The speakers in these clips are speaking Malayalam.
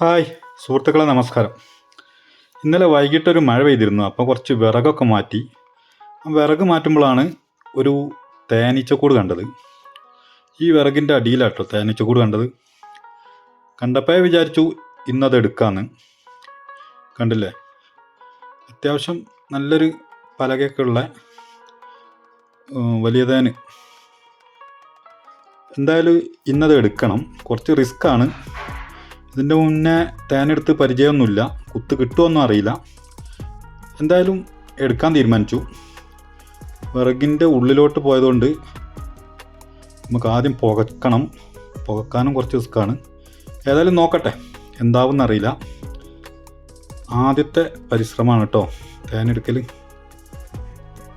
ഹായ് സുഹൃത്തുക്കളെ നമസ്കാരം. ഇന്നലെ വൈകിട്ടൊരു മഴ പെയ്തിരുന്നു അപ്പോൾ കുറച്ച് വിറകൊക്കെ മാറ്റി. വിറക് മാറ്റുമ്പോഴാണ് ഒരു തേനീച്ചക്കൂട് കണ്ടത്. ഈ വിറകിന്റെ അടിയിലാട്ടോ തേനീച്ചക്കൂട് കണ്ടത്. കണ്ടപ്പോഴേ വിചാരിച്ചു ഇന്നത് എടുക്കാമെന്ന് കണ്ടില്ലേ? അത്യാവശ്യം നല്ലൊരു പലകയൊക്കെ ഉള്ള വലിയ തേന്. എന്തായാലും ഇന്നത് എടുക്കണം. കുറച്ച് റിസ്ക്കാണ് ഇതിന്റെ മുന്നേ തേനെടുത്ത് പരിചയമൊന്നുമില്ല. കുത്ത് കിട്ടുമെന്നും അറിയില്ല. എന്തായാലും എടുക്കാൻ തീരുമാനിച്ചു. വിറകിന്റെ ഉള്ളിലോട്ട് പോയതുകൊണ്ട് നമുക്ക് ആദ്യം പുകക്കണം. പുകക്കാനും കുറച്ച് റിസ്ക്കാണ്. ഏതായാലും നോക്കട്ടെ എന്താവും അറിയില്ല. ആദ്യത്തെ പരിശ്രമമാണ് കേട്ടോ തേനെടുക്കൽ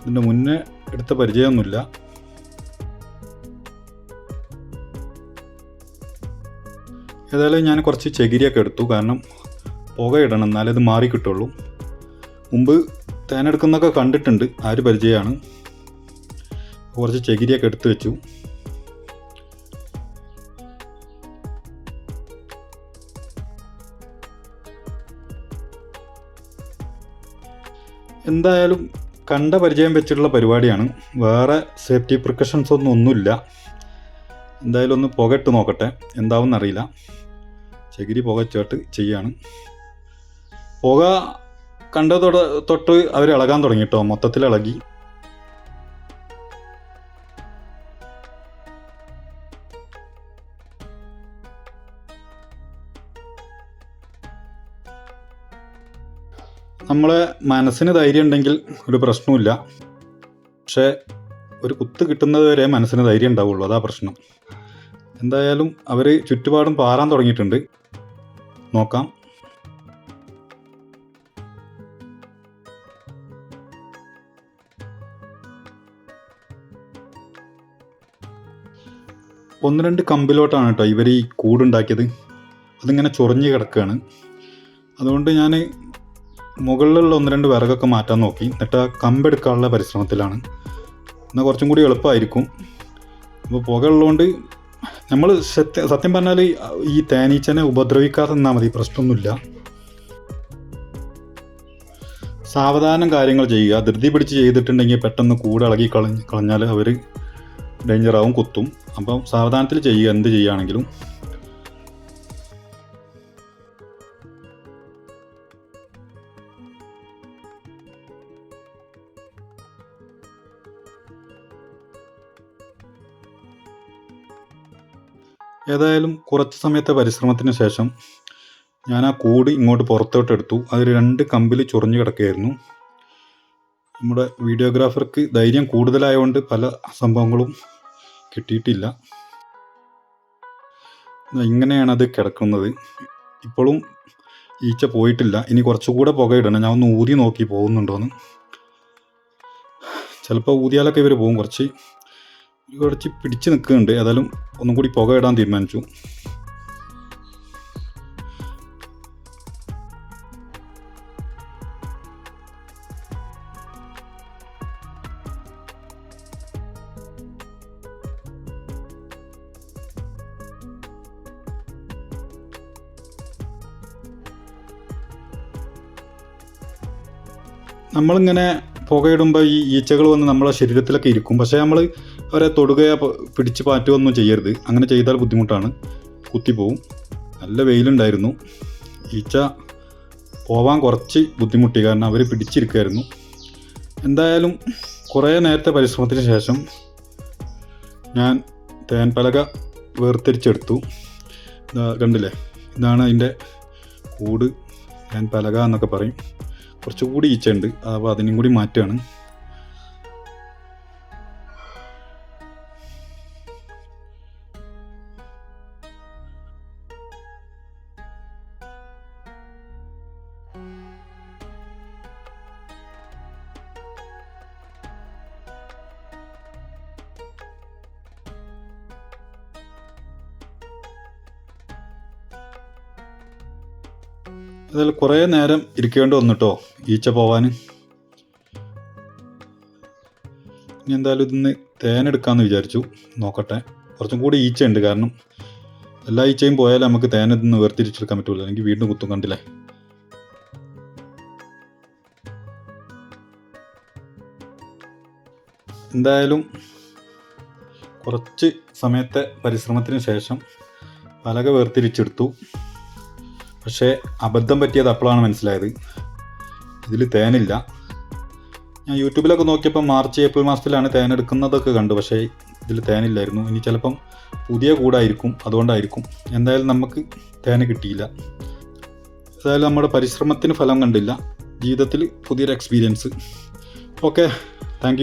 ഇതിന്റെ മുന്നേ എടുത്ത പരിചയമൊന്നുമില്ല. ഏതായാലും ഞാൻ കുറച്ച് ചകിരിയൊക്കെ എടുത്തു. കാരണം പുക ഇടണം. എന്നാലേ ഇത് മാറി കിട്ടുള്ളൂ. മുമ്പ് തേനെടുക്കുന്നൊക്കെ കണ്ടിട്ടുണ്ട്. ആര് പരിചയമാണ്. കുറച്ച് ചകിരിയൊക്കെ എടുത്തു വെച്ചു. എന്തായാലും കണ്ട പരിചയം വെച്ചിട്ടുള്ള പരിപാടിയാണ്. വേറെ സേഫ്റ്റി പ്രിക്കഷൻസ് ഒന്നും ഒന്നുമില്ല. എന്തായാലും ഒന്ന് പുകയിട്ട് നോക്കട്ടെ. എന്താവും അറിയില്ല. ചകിരി പുകച്ചിട്ട് ചെയ്യാണ്. പുക കണ്ട തൊട്ട് അവർ ഇളകാൻ തുടങ്ങി കേട്ടോ മൊത്തത്തിൽ ഇളകി. നമ്മളെ മനസ്സിന് ധൈര്യം ഉണ്ടെങ്കിൽ ഒരു പ്രശ്നവുമില്ല. പക്ഷേ ഒരു കുത്ത് കിട്ടുന്നത് വരെ മനസ്സിന് ധൈര്യം ഉണ്ടാവുള്ളൂ. അതാ പ്രശ്നം. എന്തായാലും അവർ ചുറ്റുപാടും പാറാൻ തുടങ്ങിയിട്ടുണ്ട്. നോക്കാം. ഒന്ന് രണ്ട് കമ്പിലോട്ടാണ് കേട്ടോ ഇവർ ഈ കൂടുണ്ടാക്കിയത്. അതിങ്ങനെ ചൊറിഞ്ഞ് കിടക്കുകയാണ്. അതുകൊണ്ട് ഞാൻ മുകളിലുള്ള ഒന്ന് രണ്ട് വിറകൊക്കെ മാറ്റാൻ നോക്കി. എന്നിട്ട് ആ കമ്പെടുക്കാനുള്ള പരിശ്രമത്തിലാണ്. എന്നാൽ കുറച്ചും കൂടി എളുപ്പമായിരിക്കും അപ്പോൾ പുക ഉള്ളതുകൊണ്ട് നമ്മൾ സത്യം സത്യം പറഞ്ഞാൽ ഈ തേനീച്ചനെ ഉപദ്രവിക്കാതെ നിന്നാൽ മതി പ്രശ്നമൊന്നുമില്ല. സാവധാനം കാര്യങ്ങൾ ചെയ്യുക. ധൃതി പിടിച്ച് ചെയ്തിട്ടുണ്ടെങ്കിൽ പെട്ടെന്ന് കൂടെ ഇളകി കളഞ്ഞ് കളഞ്ഞാൽ അവർ ഡേഞ്ചറാവും കുത്തും. അപ്പം സാവധാനത്തിൽ ചെയ്യുക എന്ത് ചെയ്യുകയാണെങ്കിലും. ഏതായാലും കുറച്ച് സമയത്തെ പരിശ്രമത്തിന് ശേഷം ഞാൻ ആ കൂട് ഇങ്ങോട്ട് പുറത്തോട്ട് എടുത്തു. അതിൽ രണ്ട് കമ്പിൽ ചൊറിഞ്ഞു കിടക്കുകയായിരുന്നു. നമ്മുടെ വീഡിയോഗ്രാഫർക്ക് ധൈര്യം കൂടുതലായതുകൊണ്ട് പല സംഭവങ്ങളും കിട്ടിയിട്ടില്ല. ഇങ്ങനെയാണ് അത് കിടക്കുന്നത്. ഇപ്പോഴും ഈച്ച പോയിട്ടില്ല. ഇനി കുറച്ചുകൂടെ പുകയിടണം ഞാൻ ഒന്ന് ഊതി നോക്കി പോകുന്നുണ്ടോന്ന്. ചിലപ്പോൾ ഊതിയാലൊക്കെ ഇവർ പോകും. കുറച്ച് കുറച്ച് പിടിച്ച് നിൽക്കുന്നുണ്ട്. ഏതായാലും ഒന്നും കൂടി പുക ഇടാൻ തീരുമാനിച്ചു. നമ്മളിങ്ങനെ പുകയിടുമ്പോൾ ഈ ഈച്ചകൾ വന്ന് നമ്മളെ ശരീരത്തിലൊക്കെ ഇരിക്കും. പക്ഷേ നമ്മൾ അവരെ തൊടുകയോ പിടിച്ച് പാറ്റുകയോ ഒന്നും ചെയ്യരുത്. അങ്ങനെ ചെയ്താൽ ബുദ്ധിമുട്ടാണ്. കുത്തിപ്പോവും നല്ല വെയിലുണ്ടായിരുന്നു. ഈച്ച പോവാൻ കുറച്ച് ബുദ്ധിമുട്ടി. കാരണം അവർ പിടിച്ചിരിക്കുമായിരുന്നു എന്തായാലും കുറേ നേരത്തെ പരിശ്രമത്തിന് ശേഷം ഞാൻ തേൻപലക വേർതിരിച്ചെടുത്തു. കണ്ടില്ലേ? ഇതാണ് അതിന്റെ കൂട്. തേൻപലക എന്നൊക്കെ പറയും. കുറച്ചുകൂടി ഈച്ചയുണ്ട്. അപ്പോൾ അതിനും കൂടി മാറ്റുകയാണ്. അതിൽ കുറേ നേരം ഇരിക്കേണ്ടി വന്നിട്ടോ ഈച്ച പോവാൻ. ഇനി എന്തായാലും ഇതിന്ന് തേനെടുക്കാമെന്ന് വിചാരിച്ചു. നോക്കട്ടെ. കുറച്ചും കൂടി ഈച്ച ഉണ്ട് കാരണം എല്ലാ ഈച്ചയും പോയാലും നമുക്ക് തേൻ ഇതിന്ന് വേർതിരിച്ചെടുക്കാൻ പറ്റില്ല അല്ലെങ്കിൽ വീണ്ടും കുത്തും കണ്ടില്ലേ? എന്തായാലും കുറച്ച് സമയത്തെ പരിശ്രമത്തിന് ശേഷം പലക വേർതിരിച്ചെടുത്തു. പക്ഷേ അബദ്ധം പറ്റിയത് അപ്പോഴാണ് മനസ്സിലായത്. ഇതിൽ തേനില്ല. ഞാൻ യൂട്യൂബിലൊക്കെ നോക്കിയപ്പോൾ മാർച്ച് ഏപ്രിൽ മാസത്തിലാണ് തേൻ എടുക്കുന്നതൊക്കെ കണ്ടു. പക്ഷേ ഇതിൽ തേനില്ലായിരുന്നു. ഇനി ചിലപ്പം പുതിയ കൂടായിരിക്കും. അതുകൊണ്ടായിരിക്കും. എന്തായാലും നമുക്ക് തേൻ കിട്ടിയില്ല. അതായത് നമ്മുടെ പരിശ്രമത്തിന് ഫലം കണ്ടില്ല. ജീവിതത്തിൽ പുതിയൊരു എക്സ്പീരിയൻസ് ഓക്കെ താങ്ക്